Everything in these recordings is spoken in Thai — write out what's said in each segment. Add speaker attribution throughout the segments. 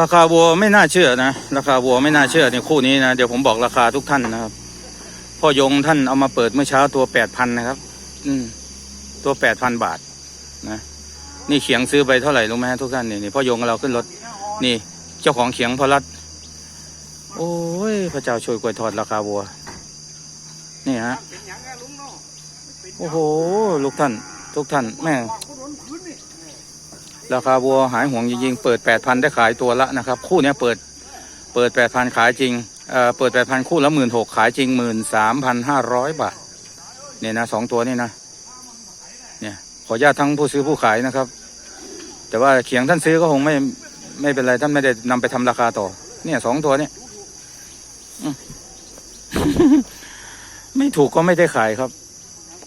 Speaker 1: ราคาวัวไม่น่าเชื่อนะ ราคาวัวไม่น่าเชื่อในคู่นี้นะ เดี๋ยวผมบอกราคาทุกท่านนะครับ พ่อยงท่านเอามาเปิดเมื่อเช้าตัวแปดพันนะครับ อืม ตัวแปดพันบาท นะ นี่เขียงซื้อไปเท่าไหร่รู้ไหมฮะทุกท่านนี่นี่พ่อยงกับเราขึ้นรถ นี่ เจ้าของเขียงพอรัดโอ้ยพระเจ้าช่วยกวยทอดราคาวัว นี่ฮะ โอ้โห ลูกท่าน ทุกท่าน แม่ ราคาวัวหายห่วงจริงๆ เปิดแปดพันได้ขายตัวละนะครับ คู่นี้เปิดเปิดแปดพันขายจริงเอ่อเปิดแปดพันคู่ละหมื่นหกขายจริงหมื่นสามพันห้าร้อยบาทเนี่ยนะสองตัวนี่นะเนี่ยขออนุญาตทั้งผู้ซื้อผู้ขายนะครับ แต่ว่าเขียงท่านซื้อก็คงไม่ไม่เป็นไรท่านไม่ได้นำไปทำราคาต่อ เนี่ยสองตัวเนี่ยไม่ถูกก็ไม่ได้ขายครับ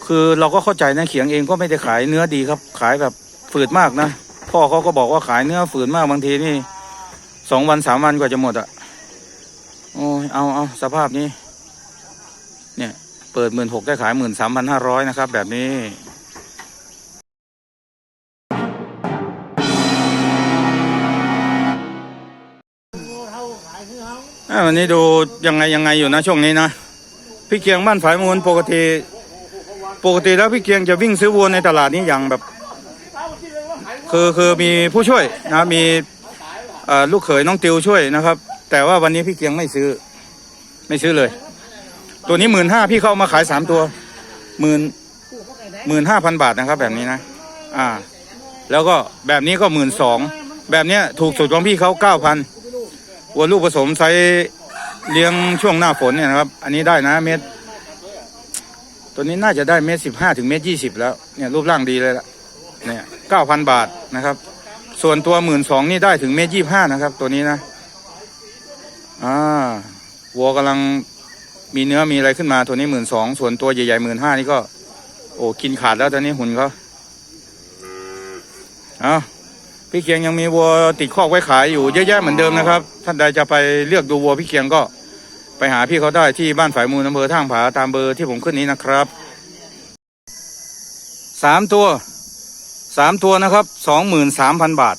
Speaker 1: คือเราก็เข้าใจนะเขียงเองก็ไม่ได้ขายเนื้อดีครับ ขายแบบฝืดมากนะ พ่อเขาก็บอกว่าขายเนื้อฝืนมากบางทีนี่สองวันสามวันกว่าจะหมดอะ่ะ โอ้ยเอาเอาสภาพนี้ เนี่ยเปิดหมื่นหกได้ขายหมื่นสามพันห้าร้อยนะครับ แบบนี้วันนี้ดูยังไงยังไงอยู่นะช่วงนี้นะพี่เกียงบ้านฝายมูลปกติ ปกติแล้วพี่เกียงจะวิ่งซื้อวัวในตลาดนี้อย่างแบบ คือคือมีผู้ช่วยนะมีลูกเขยน้องติวช่วยนะครับ แต่ว่าวันนี้พี่เกียงไม่ซื้อ ไม่ซื้อเลย ตัวนี้หมื่นห้าพี่เขาเอามาขายสามตัวหมื่นหมื่นห้าพันบาทนะครับ แบบนี้นะ อ่า แล้วก็แบบนี้ก็หมื่นสองแบบเนี้ยถูกสุดของพี่เขาเก้าพันวัวลูกผสมไซเลี้ยงช่วงหน้าฝนเนี่ยนะครับ อันนี้ได้นะเมตรตัวนี้น่าจะได้เมตรสิบห้าถึงเมตรยี่สิบแล้วเนี่ยรูปร่างดีเลยละเนี่ยเก้าพันบาท นะครับ ส่วนตัวหมื่นสองนี่ได้ถึงเมตรยี่ห้านะครับ ตัวนี้นะอ่าวัวกำลังมีเนื้อมีอะไรขึ้นมาตัวนี้หมื่นสองส่วนตัวใหญ่ๆหมื่นห้านี่ก็ โอ้กินขาดแล้วตอนนี้หุ่นเขาเอาพี่เคียงยังมีวัวติดคอกไว้ขายอยู่เยอะแยะเหมือนเดิมนะครับ ท่านใดจะไปเลือกดูวัวพี่เคียงก็ไปหาพี่เขาได้ที่บ้านฝ่ายมูลอำเภอท่างผาตามเบอร์ที่ผมขึ้นนี้นะครับสามตัว สามตัวนะครับสองหมื่นสามพันบาท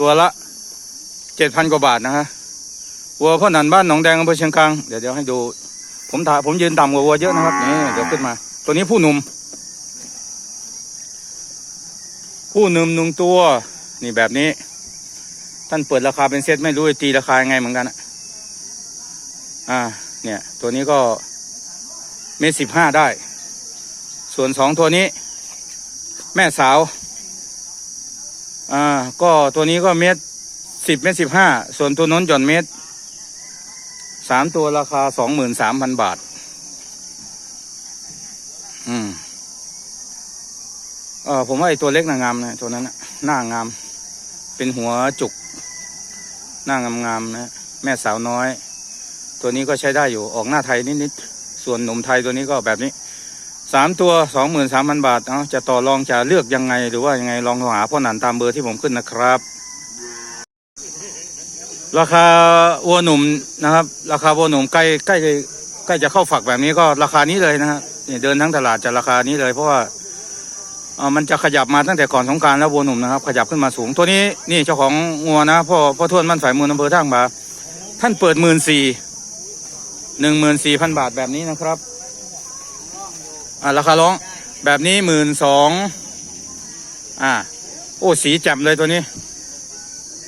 Speaker 1: ตัวละเจ็ดพันกว่าบาทนะฮะวัวพ่อหนันบ้านหนองแดงอำเภอเชียงกลางเดี๋ยวเดี๋ยวให้ดู ผมถ่ายผมยืนต่ำกว่าวัวเยอะนะครับนี่เดี๋ยวขึ้นมา ตัวนี้ผู้หนุ่ม ผู้หนุ่มหนึ่งตัว นี่แบบนี้ ท่านเปิดราคาเป็นเซตไม่รู้จะตีราคายังไงเหมือนกันอะอ่า เนี่ย ตัวนี้ก็เมตรสิบห้าได้ ส่วนสองตัวนี้ แม่สาว อ่า ก็ตัวนี้ก็เมตรสิบเมตรสิบห้าส่วนตัวน้นหย่อนเมตรสามตัวราคาสองหมื่นสามพันบาท อืมเออผมว่าไอ้ตัวเล็กน่างามนะตัวนั้นนะหน้างาม เป็นหัวจุก หน้างามๆนะแม่สาวน้อย ตัวนี้ก็ใช้ได้อยู่ออกหน้าไทยนิดๆส่วนหนุ่มไทยตัวนี้ก็แบบนี้ สามตัวสองหมื่นสามพันบาทเนาะจะต่อรองจะเลือกยังไงหรือว่ายังไงลองโทรหาพ่อหนันตามเบอร์ที่ผมขึ้นนะครับ ราคาวัวหนุ่มนะครับ ราคาวัวหนุ่มใกล้ใกล้ใกล้จะเข้าฝักแบบนี้ก็ราคานี้เลยนะครับเนี่ยเดินทั้งตลาดจะราคานี้เลย เพราะว่าอ่อมันจะขยับมาตั้งแต่ก่อนสงการแล้ววัวหนุ่มนะครับ ขยับขึ้นมาสูงตัวนี้นี่เจ้าของงัวนะพ่อพ่อทวนมั่นฝ่ายมูลอำเภอท่างบาท่านเปิดหมื่นสี่หนึ่งหมื่นสี่พันบาทแบบนี้นะครับ อ่าราคาร้องแบบนี้หมื่นสองอ่า โอ้สีแจ่มเลยตัวนี้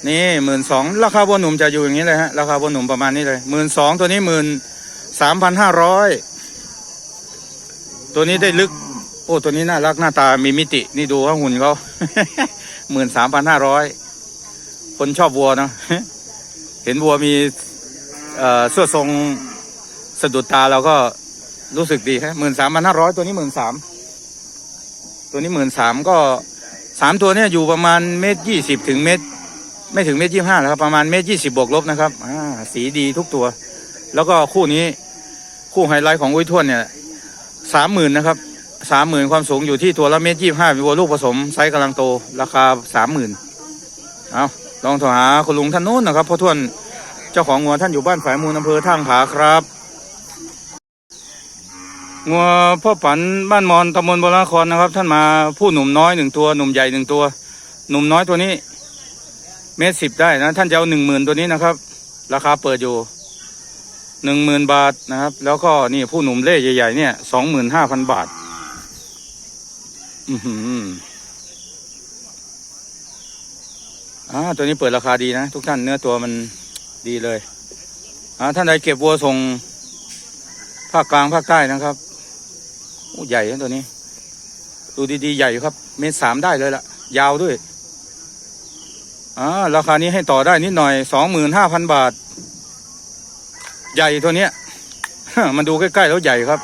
Speaker 1: นี่หมื่นสองราคาบัวหนุ่มจะอยู่อย่างนี้เลยฮะราคาบัวหนุ่มประมาณนี้เลยหมื่นสองตัวนี้หมื่นสามพันห้าร้อยตัวนี้ได้ลึก โอ้ตัวนี้น่ารักหน้าตามีมิติ นี่ดูว่าหุ่นเขาหมื่นสามพันห้าร้อยคนชอบวัวเนาะเห็นวัวมีเอ่อเสื้อทรงสะดุดตาเราก็ รู้สึกดีฮะหมื่นสามพันห้าร้อยตัวนี้หมื่นสามตัวนี้หมื่นสามก็สามตัวเนี่ยอยู่ประมาณเมตรยี่สิบถึงเมตร ไม่ถึงเมตรยี่ห้าแล้วครับประมาณเมตรยี่สิบบวกลบนะครับอ่าสีดีทุกตัว แล้วก็คู่นี้คู่ไฮไลท์ของอุ้ยทวนเนี่ยสามหมื่นนะครับสามหมื่นความสูงอยู่ที่ตัวละเมตรยี่ห้ามีวัวลูกผสมไซส์กำลังโตราคาสามหมื่นเอาลองโทรหาคุณลุงท่านนู้นนะครับพ่อทวนเจ้าของงัวท่านอยู่บ้านฝ่ายมูลอำเภอท่างผาครับ งัวพ่อปันบ้านมอนตำบลบรครนะครับ ท่านมาผู้หนุ่มน้อยหนึ่งตัวหนุ่มใหญ่หนึ่งตัว หนุ่มน้อยตัวนี้ เมตรสิบได้นะ ท่านจะเอาหนึ่งหมื่นตัวนี้นะครับ ราคาเปิดอยู่หนึ่งหมื่นบาทนะครับ แล้วก็นี่ผู้หนุ่มเล่ใหญ่ๆเนี่ยสองหมื่นห้าพันบาท อือหืออ่าตัวนี้เปิดราคาดีนะ ทุกท่านเนื้อตัวมันดีเลยอ่าท่านใดเก็บวัวส่งภาคกลางภาคใต้นะครับ ใหญ่นะตัวนี้ ดูดีๆ ใหญ่ครับ เมตรสามได้เลยล่ะยาวด้วยอ่าราคานี้ให้ต่อได้นิดหน่อยสองหมื่นห้าพันบาท ใหญ่ตัวเนี้ย มันดูใกล้ๆแล้วใหญ่ครับ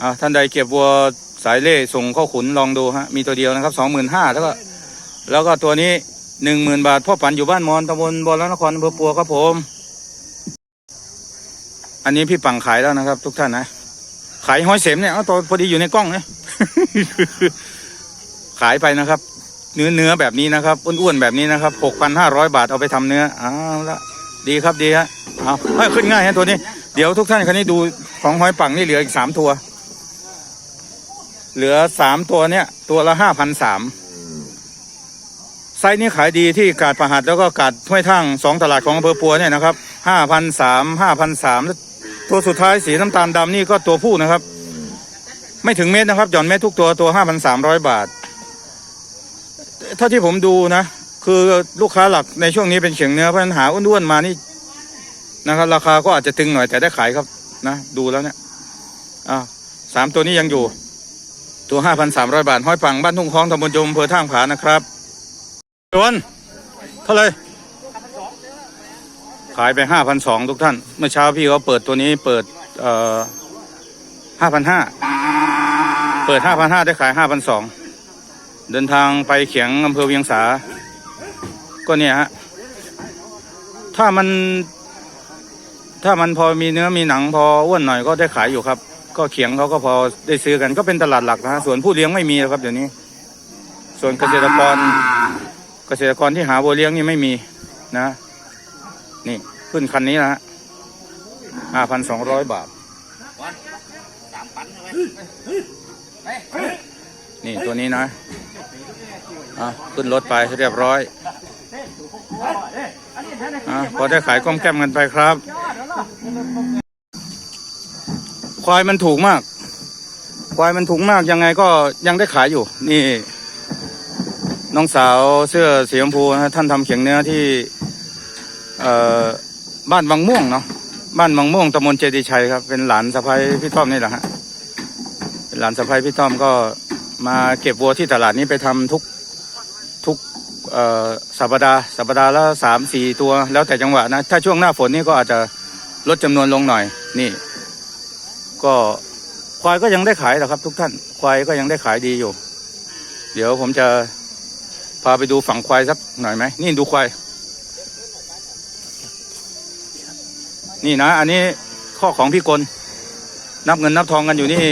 Speaker 1: อ่าท่านใดเก็บวัวสายเล่ส่งเข้าขุนลองดูฮะ มีตัวเดียวนะครับสองหมื่นห้าแล้วก็แล้วก็ตัวนี้หนึ่งหมื่นบาทพ่อปันอยู่บ้านมอนตำบลบอลนครอำเภอปัวครับผม อันนี้พี่ปังขายแล้วนะครับ ทุกท่านนะ ขายห้อยเสมเนี่ยเอาตัวพอดีอยู่ในกล้องเนี่ยขายไปนะครับ เนื้อเนื้อแบบนี้นะครับอ้วนๆแบบนี้นะครับหกพันห้าร้อยบาทเอาไปทำเนื้อเอาวละดีครับดีฮะเอาเฮ้ยขึ้นง่ายฮะตัวนี้ เดี๋ยวทุกท่านคันนี้ดูของหอยปังนี่เหลืออีกสามตัว เหลือสามตัวเนี่ย ตัวละห้าพันสามไซส์นี้ขายดีที่กาดประหัดแล้วก็กาดห้วยทั่งสองตลาดของอำเภอปัวเนี่ยนะครับห้าพันสามห้าพันสาม ตัวสุดท้ายสีน้ำตาลดำนี่ก็ตัวผู้นะครับ ไม่ถึงเม็ดนะครับหย่อนเม็ดทุกตัวตัวห้าพันสามร้อยบาท เท่าที่ผมดูนะ คือลูกค้าหลักในช่วงนี้เป็นเขียงเนื้อเพราะฉะนั้นหาอ้วนๆมานี่นะครับ ราคาก็อาจจะตึงหน่อยแต่ได้ขายครับนะดูแล้วเนี่ยอ่าสามตัวนี้ยังอยู่ ตัวห้าพันสามร้อยบาทห้อยปังบ้านทุ่งคลองตำบลยมอำเภอท่างผานะครับจวนเท่าไหรขายไปห้าพันสองทุกท่าน เมื่อเช้าพี่เขาเปิดตัวนี้เปิดเอ่อห้าพันห้าเปิดห้าพันห้าได้ขายห้าพันสองเดินทางไปเขียงอำเภอเวียงสา ก็เนี่ยฮะถ้ามัน ถ้ามันพอมีเนื้อมีหนังพออ้วนหน่อยก็ได้ขายอยู่ครับ ก็เขียงเขาก็พอได้ซื้อกันก็เป็นตลาดหลักนะฮะส่วนผู้เลี้ยงไม่มีแล้วครับเดี๋ยวนี้ ส่วนเกษตรกรเกษตรกรที่หาวัวเลี้ยงนี่ไม่มีนะ นี่ ขึ้นคันนี้นะฮะห้าพันสองร้อยบาท นี่ตัวนี้นะอะขึ้นรถไปเรียบร้อยอะพอได้ขายก้อมแก้มกันไปครับ ควายมันถูกมาก ควายมันถูกมากยังไงก็ยังได้ขายอยู่ นี่ น้องสาวเสื้อสีชมพูนะท่านทำเขียงเนื้อที่ บ้านบางม่วงเนาะบ้านบางม่วงตำบลเจดีชัยครับ เป็นหลานสะพ้ายพี่ต้อมนี่แหละฮะเป็นหลานสะพ้ายพี่ต้อมก็มาเก็บวัวที่ตลาดนี้ไปทำทุกทุกสัปดาห์สัปดาห์ละสามสี่ตัวแล้วแต่จังหวะนะ ถ้าช่วงหน้าฝนนี่ก็อาจจะลดจำนวนลงหน่อย นี่ ก็ควายก็ยังได้ขายแหละครับ ทุกท่านควายก็ยังได้ขายดีอยู่ เดี๋ยวผมจะพาไปดูฝั่งควายสักหน่อยไหมนี่ดูควาย นี่นะ อันนี้ข้อของพี่กลนับเงินนับทองกันอยู่นี่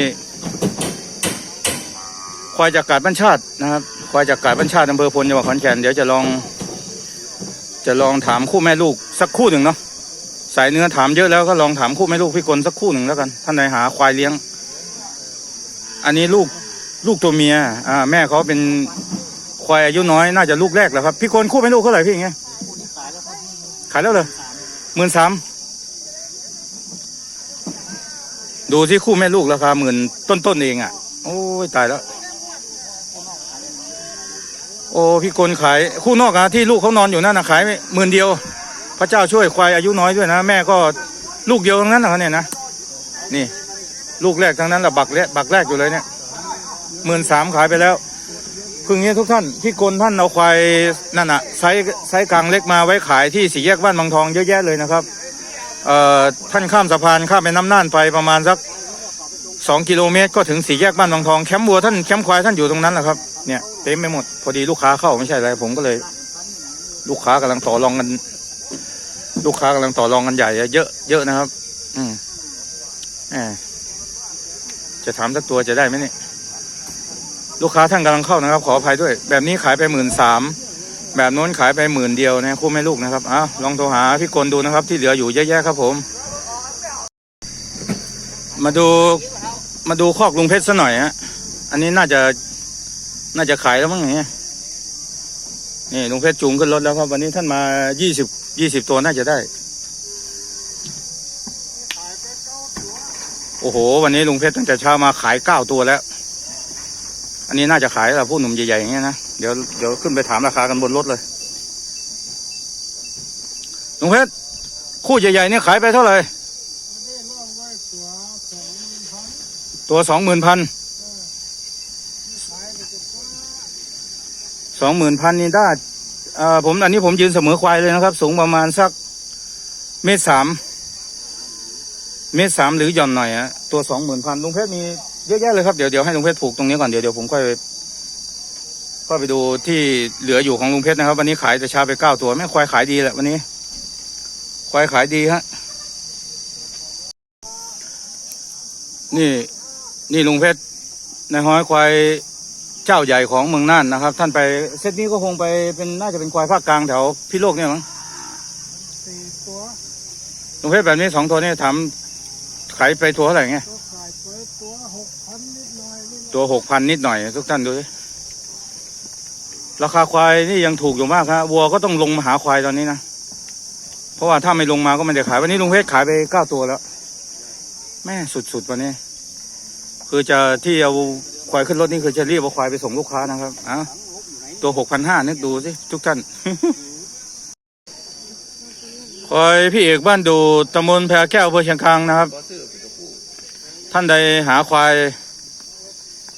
Speaker 1: ควายจากกาดบ้านชาตินะครับควายจากกาดบ้านชาติอำเภอพลจังหวัดขอนแก่นเดี๋ยวจะลอง จะลองถามคู่แม่ลูกสักคู่หนึ่งเนาะสายเนื้อถามเยอะแล้วก็ลองถามคู่แม่ลูกพี่กลสักคู่หนึ่งแล้วกันท่านใดหาควายเลี้ยง อันนี้ลูกลูกตัวเมียอ่าแม่เขาเป็นควายอายุน้อยน่าจะลูกแรกแหละครับ พี่กลคู่แม่ลูกเท่าไหร่พี่เงี้ยขายแล้วเลยหมื่นสาม ดูที่คู่แม่ลูกราคาหมื่นต้นๆเองอะ โอ้ยตายแล้ว โอ้พี่กลขายคู่นอกอะที่ลูกเขานอนอยู่นั่นนะขายหมื่นเดียว พระเจ้าช่วยควายอายุน้อยด้วยนะ แม่ก็ลูกเดียวทั้งนั้นนะเนี่ยนะนี่ ลูกแรกทั้งนั้นแหละบักแรกบักแรกอยู่เลยเนี่ยหมื่นสามขายไปแล้วคืองนี้ทุกท่านพี่กลท่านเอาควายนั่นอะไซส์ไซส์กลางเล็กมาไว้ขายที่สี่แยกบ้านบางทองเยอะแยะเลยนะครับ ท่านข้ามสะพานข้ามไปน้ำน่านไปประมาณสักสองกิโลเมตร ก็ถึงสี่แยกบ้านบางทองแคมป์วัวท่านแคมป์ควายท่านอยู่ตรงนั้นแหละครับเนี่ยเต็มไปหมดพอดีลูกค้าเข้าไม่ใช่อะไรผมก็เลย ลูกค้ากำลังต่อรองกัน ลูกค้ากำลังต่อรองกันใหญ่เยอะเยอะนะครับ อืมแหมจะถามสักตัวจะได้ไหมเนี่ยลูกค้าท่านกำลังเข้านะครับ ขออภัยด้วย แบบนี้ขายไปหมื่นสาม แบบโน้นขายไปหมื่นเดียวนะคู่แม่ลูกนะครับอ้าวลองโทรหาพี่กลดูนะครับ ที่เหลืออยู่เยอะแยะครับผม มาดูมาดูคอกลุงเพชรซะหน่อยฮะอันนี้น่าจะน่าจะขายแล้วมั้งเนี่ยนี่ลุงเพชรจูงขึ้นรถแล้วครับ วันนี้ท่านมายี่สิบยี่สิบตัวน่าจะได้ โอ้โห วันนี้ลุงเพชรตั้งแต่เช้ามาขายเก้าตัวแล้ว อันนี้น่าจะขายแล้วผู้หนุ่มใหญ่ๆอย่างเงี้ยนะ เดี๋ยวเดี๋ยวขึ้นไปถามราคากันบนรถเลยลุงเพชรคู่ใหญ่ๆเนี่ยขายไปเท่าไหร่ ตัวสองหมื่นพันสองหมื่นพันนี่ได้อ่าผมอันนี้ผมยืนเสมอควายเลยนะครับ สูงประมาณสักเมตรสามเมตรสามหรือหย่อนหน่อยอะตัวสองหมื่นพันลุงเพชรมีเยอะแยะเลยครับเดี๋ยวเดี๋ยวให้ลุงเพชรผูกตรงนี้ก่อนเดี๋ยวเดี๋ยวผมค่อย ค่อไปดูที่เหลืออยู่ของลุงเพชรนะครับ วันนี้ขายแต่ชาไปเก้าตัวแม่ควายขายดีแหละวันนี้ ควายขายดีฮะนี่นี่ลุงเพชรในายห้อยควายเจ้าใหญ่ของเมืองน่านนะครับ ท่านไปเซตนี้ก็คงไปเป็นน่าจะเป็นควายภาคกลางแถวพิโลกเนี่ยมั้ง
Speaker 2: สี่ตัว
Speaker 1: ลุงเพชรแบบนี้สองตัวนี่ถามขายไปตัวเท่าไหร่ไง
Speaker 2: ตัวขายตัวหกพันนิดหน่อย
Speaker 1: ตัวหกพันนิดหน่อย ทุกท่านดูดิ ราคาควายนี่ยังถูกอยู่มากครับวัวก็ต้องลงมาหาควายตอนนี้นะ เพราะว่าถ้าไม่ลงมาก็ไม่ได้ขาย วันนี้ลุงเพชรขายไปเก้าตัวแล้ว แม่สุดๆวันนี้ คือจะที่เอาควายขึ้นรถนี่คือจะรีบเอาควายไปส่งลูกค้านะครับอะตัวหกพันห้านึกดูสิทุกท่านควายพี่เอกบ้านดูตำบลแพรแก้วอำเภอเชียงคานนะครับ ท่านใดหาควาย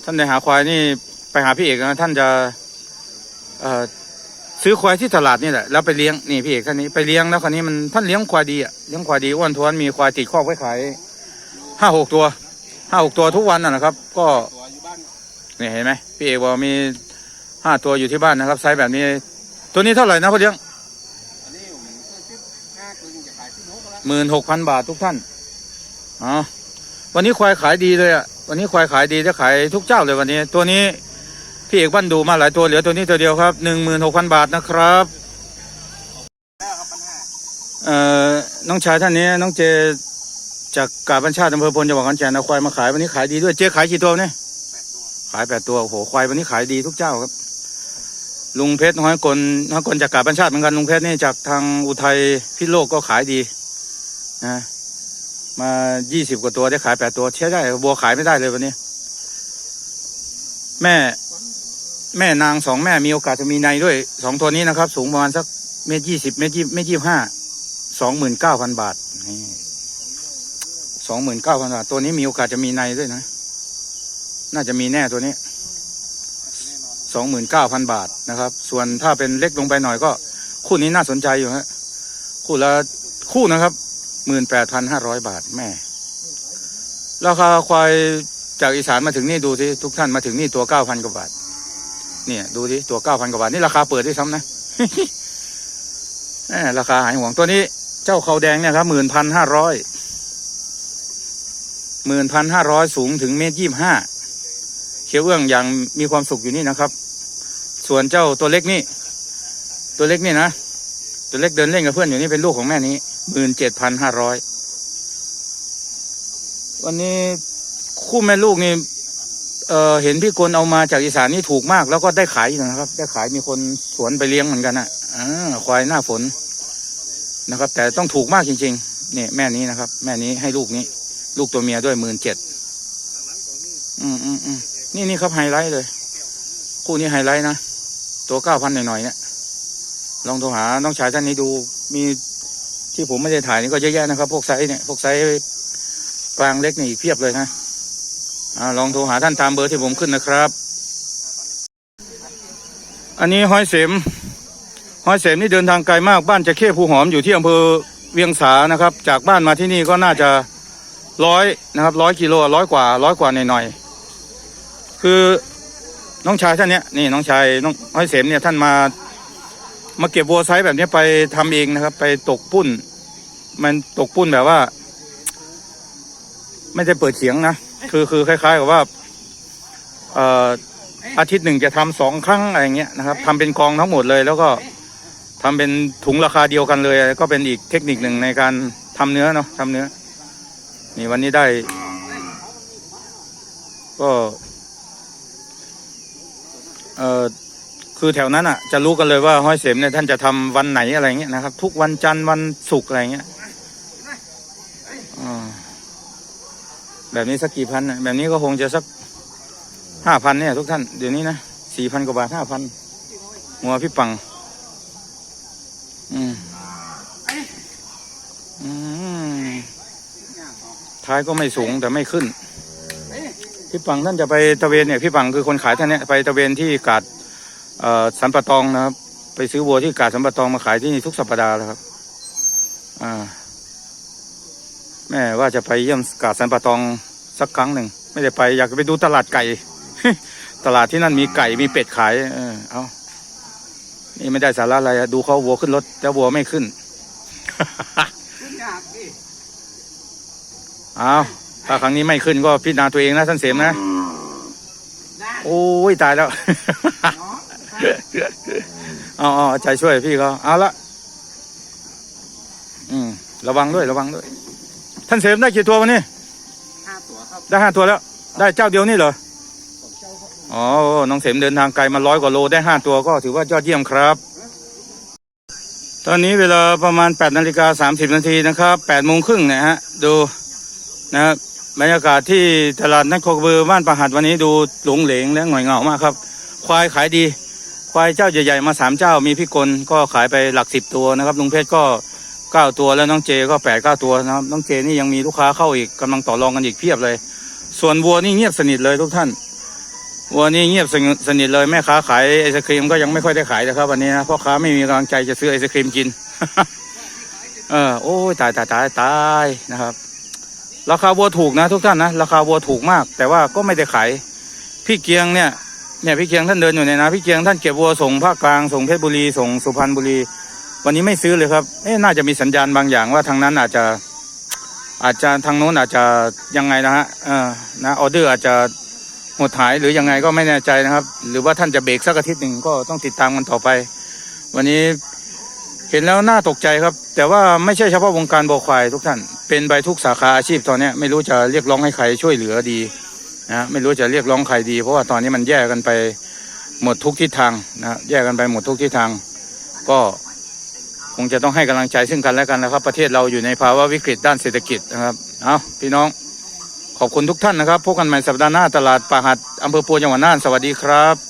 Speaker 1: ท่านใดหาควายนี่ไปหาพี่เอกนะท่านจะ เอ่อซื้อควายที่ตลาดนี่แหละแล้วไปเลี้ยงนี่พี่เอกท่านนี้ไปเลี้ยงแล้วคราวนี้มันท่านเลี้ยงควายดีอะเลี้ยงควายดีอ้วนท้วนมีควายติดคอกไว้ขายห้าหกตัวห้าหกตัวทุกวันนะนะครับ ก็นี่เห็นไหมพี่เอกบอกมีห้าตัวอยู่ที่บ้านนะครับไซส์แบบนี้ ตัวนี้เท่าไหร่นะพ่อเลี้ยงหมื่นหกพันบาททุกท่านอ๋อวันนี้ควายขายดีเลยอะวันนี้ควายขายดีจะขายทุกเจ้าเลยวันนี้ ตัวนี้ พี่เอกบ้านดูมาหลายตัวเหลือตัวนี้ตัวเดียวครับหนึ่งหมื่นหกพันบาทนะครับเอ่อน้องชายท่านนี้น้องเจจากกาบัญชาติอำเภอพลจังหวัดขอนแก่นเอาควายมาขายวันนี้ขายดีด้วยเจ๊ขายกี่ตัวเนี่ยขายแปดตัวโอ้โหควายวันนี้ขายดีทุกเจ้าครับ ลุงเพชรน้อยกลน้อยกลจากกาบัญชาติเหมือนกันลุงเพชรนี่จากทางอุทัยพิโลกก็ขายดีนะมายี่สิบกว่าตัวได้ขายแปดตัวใช้ได้บัวขายไม่ได้เลยวันนี้ แม่ แม่นางสองแม่มีโอกาสจะมีในด้วยสองตัวนี้นะครับ สูงประมาณสักเมตรยี่สิบเมตรยี่เมตรยี่ห้าสองหมื่นเก้าพันบาทสองหมื่นเก้าพันบาท ตัวนี้มีโอกาสจะมีในด้วยนะ น่าจะมีแน่ตัวนี้สองหมื่นเก้าพันบาทนะครับ ส่วนถ้าเป็นเล็กลงไปหน่อยก็ คู่นี้น่าสนใจอยู่ฮะคู่ละคู่นะครับหมื่นแปดพันห้าร้อยบาทแม่ ราคาควายจากอีสานมาถึงนี่ดูสิทุกท่านมาถึงนี่ตัวเก้าพันกว่าบาท เนี่ยดูดิตัวเก้าพันกว่าบาทนี่ราคาเปิดด้วยซ้ำนะราคาหายห่วงตัวนี้ เจ้าเขาแดงเนี่ยครับหมื่นพันห้าร้อยหมื่นพันห้าร้อยสูงถึงเมตรยี่ห้าเขียวเอื้องอย่างมีความสุขอยู่นี่นะครับ ส่วนเจ้าตัวเล็กนี่ ตัวเล็กนี่นะตัวเล็กเดินเล่นกับเพื่อนอยู่นี่เป็นลูกของแม่นี้หมื่นเจ็ดพันห้าร้อยวันนี้คู่แม่ลูกนี่ เอ่อเห็นพี่กลเอามาจากอีสานนี่ถูกมาก แล้วก็ได้ขายอยู่นะครับ ได้ขายมีคนสวนไปเลี้ยงเหมือนกันนะอ่าควายหน้าฝนนะครับ แต่ต้องถูกมากจริงๆเนี่ยแม่นี้นะครับ แม่นี้ให้ลูกนี้ ลูกตัวเมียด้วยหมื่นเจ็ดอืมอืมอืมนี่นี่ครับไฮไลท์เลย คู่นี้ไฮไลท์นะตัวเก้าพันหน่อยๆเนี่ยลองโทรหาน้องชายท่านนี้ดูมีที่ผมไม่ได้ถ่ายนี่ก็เยอะแยะนะครับ พวกไซส์เนี่ยพวกไซส์กลางเล็กนี่เพียบเลยนะ อลองโทรหาท่านตามเบอร์ที่ผมขึ้นนะครับ อันนี้ห้อยเสมห้อยเสมนี่เดินทางไกลมากบ้านจะเข้ภูหอมอยู่ที่อำเภอเวียงสานะครับ จากบ้านมาที่นี่ก็น่าจะร้อยนะครับร้อยกิโลร้อยกว่าร้อยกว่าหน่อยๆคือน้องชายท่านเนี้ยนี่น้องชายน้องห้อยเสมเนี่ยท่านมามาเก็บวัวไซส์แบบนี้ไปทำเองนะครับ ไปตกปุ้น มันตกปุ้นแบบว่า ไม่ได้เปิดเสียงนะ คือคือคล้าย ๆ กับว่าเอ่ออาทิตย์หนึ่งจะทำสองครั้งอะไรเงี้ยนะครับทำเป็นกองทั้งหมดเลย แล้วก็ทำเป็นถุงราคาเดียวกันเลย ก็เป็นอีกเทคนิคหนึ่งในการทำเนื้อเนาะทำเนื้อ นี่วันนี้ได้ ก็เอ่อคือแถวนั้นอะ จะรู้กันเลยว่าห้อยเสมเนี่ยท่านจะทำวันไหนอะไรเงี้ยนะครับ ทุกวันจันทร์วันศุกร์อะไรเงี้ยอ่า แบบนี้สักกี่พันนะแบบนี้ก็คงจะสักห้าพันเนี่ยทุกท่านเดี๋ยวนี้นะสี่พันกว่าบาทห้าพันหัวพี่ปัง อืมอืมท้ายก็ไม่สูงแต่ไม่ขึ้น พี่ปังท่านจะไปตะเวนเนี่ยพี่ปังคือคนขายท่านเนี่ยไปตะเวนที่กาดสันปะตองนะครับ ไปซื้อวัวที่กาดสันปะตองมาขายที่นี่ทุกสัปดาห์แล้วครับ อ่า แม่ว่าจะไปเยี่ยมกาดสันปะตองสักครั้งหนึ่ง ไม่ได้ไปอยากไปดูตลาดไก่ ตลาดที่นั่นมีไก่มีเป็ดขาย เออเอานี่ไม่ได้สาระอะไรดูเขาวัวขึ้นรถแต่วัวไม่ขึ้นเอาถ้าครั้งนี้ไม่ขึ้นก็พิจารณาตัวเองนะท่านเสมนะโอ้ยตายแล้วอาเอาเอาใจช่วยพี่เขาเอาละอืมระวังด้วยระวังด้วย ท่านเสมได้กี่ตัววันนี้
Speaker 2: ห้าตัวครับ
Speaker 1: ได้ห้าตัวแล้ว ได้เจ้าเดียวนี่เหรอ
Speaker 2: สองเจ้าครับ
Speaker 1: อ๋อ น้องเสมเดินทางไกลมาร้อยกว่าโลได้ห้าตัวก็ถือว่ายอดเยี่ยมครับ ตอนนี้เวลาประมาณ8นาฬิกา30นาทีนะครับ8โมงครึ่งนะฮะ ดูนะครับบรรยากาศที่ตลาดนัดโคกระบือบ้านประหัดวันนี้ดูหลงเหลงและหน่อยเหงามากครับ ควายขายดี ควายเจ้าใหญ่ๆมาสามเจ้ามีพี่กลก็ขายไปหลักสิบตัวนะครับลุงเพชรก็ เก้าตัวแล้วน้องเจก็แปดเก้าตัวนะครับ น้องเจนี่ยังมีลูกค้าเข้าอีกกำลังต่อรองกันอีกเพียบเลย ส่วนวัวนี่เงียบสนิทเลยทุกท่านวัวนี่เงียบสนิทเลยแม่ค้าขายไอศครีมก็ยังไม่ค่อยได้ขายนะครับวันนี้นะพ่อค้าไม่มีกำลังใจจะซื้อไอศครีมกิน เออโอ้ยตายตายตายตายนะครับ ราคาวัวถูกนะ ทุกท่านนะราคาวัวถูกมาก แต่ว่าก็ไม่ได้ขายพี่เกียงเนี่ยเนี่ยพี่เกียงท่านเดินอยู่เนี่ยนะพี่เกียงท่านเก็บวัวส่งภาคกลางส่งเพชรบุรีส่งสุพรรณบุรี วันนี้ไม่ซื้อเลยครับเอ๊ะน่าจะมีสัญญาณบางอย่างว่าทางนั้นอาจจะอาจจะทางโน้นอาจจะยังไงนะฮะเออนะออเดอร์อาจจะหดหายหรือยังไงก็ไม่แน่ใจนะครับ หรือว่าท่านจะเบรกสักอาทิตย์หนึ่งก็ต้องติดตามกันต่อไป วันนี้เห็นแล้วน่าตกใจครับ แต่ว่าไม่ใช่เฉพาะวงการบอควายทุกท่านเป็นไปทุกสาขาอาชีพตอนเนี้ยไม่รู้จะเรียกร้องให้ใครช่วยเหลือดีนะไม่รู้จะเรียกร้องใครดี เพราะว่าตอนนี้มันแยกกันไปหมดทุกทิศทางนะแยกกันไปหมดทุกทิศทาง ก็ งจะต้องให้กำลังใจซึ่งกันและกันนะครับ ประเทศเราอยู่ในภาวะวิกฤตด้านเศรษฐกิจนะครับเอาพี่น้องขอบคุณทุกท่านนะครับพบกันใหม่สัปดาห์หน้าตลาดปาหัดอำเภอปัวจังหวัดน่านสวัสดีครับ